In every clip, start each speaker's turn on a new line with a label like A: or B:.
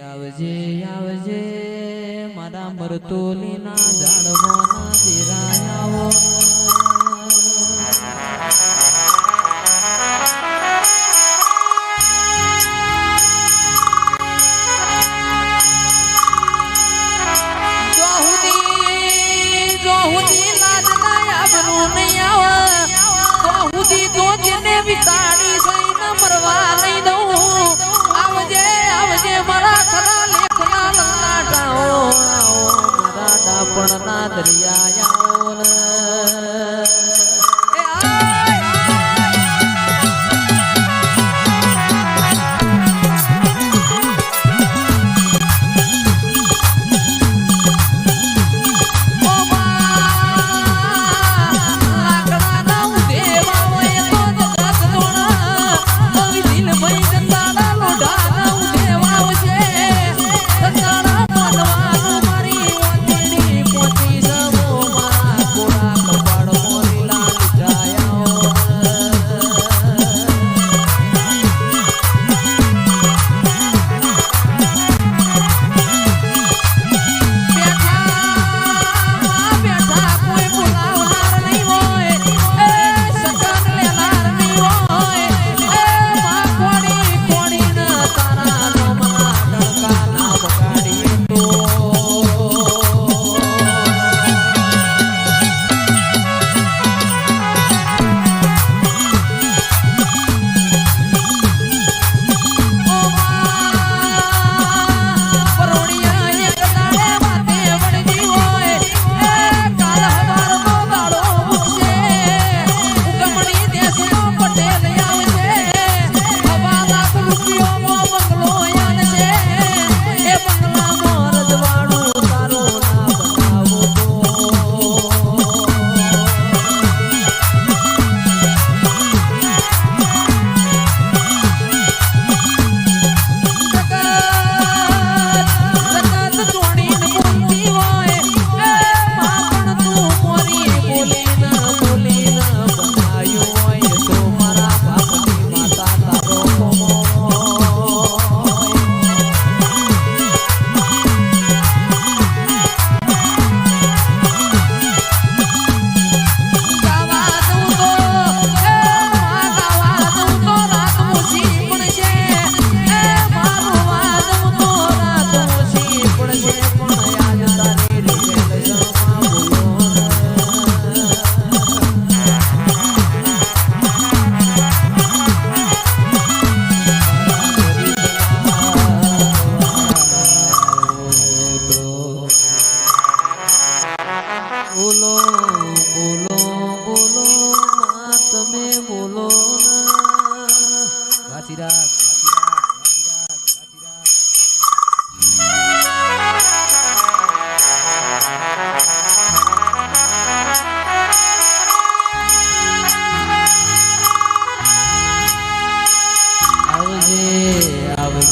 A: આવજે આવજે મારા મરતોલીના ઝાડવાના દેરાયાઓ. તો જેને વિતાડી સૈન મરવા લઈ દઉં. આવજે આવજે મારા ખરા લેખના લલાટાઓ મારા ડાપણના દરિયા આવો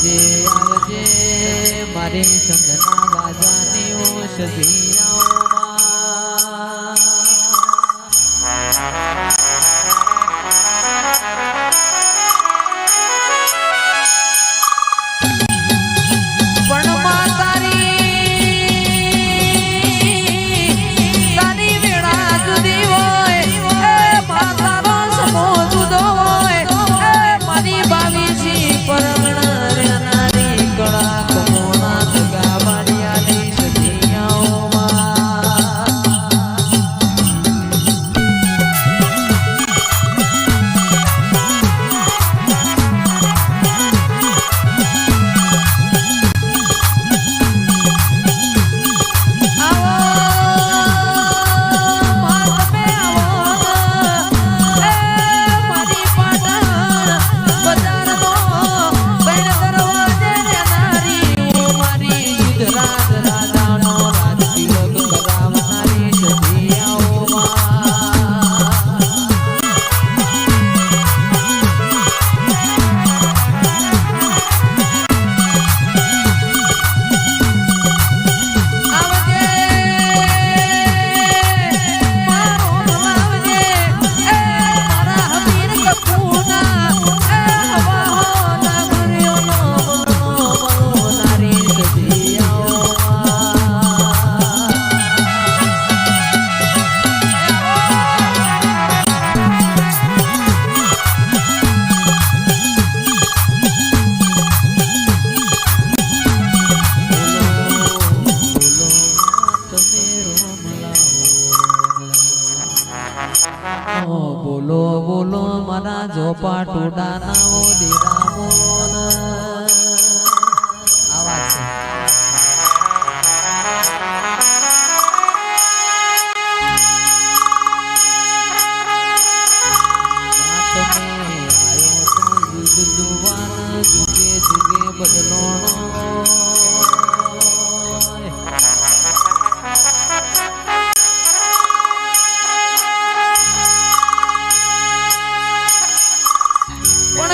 A: આવજે આવજે મારી સંગના બાજાની ઓ સધી આવો. Bye.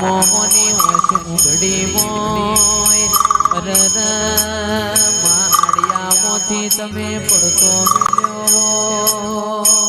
A: મોને ઓસુંબડી મોય અર માળિયામાંથી તમે પડતો મેળવો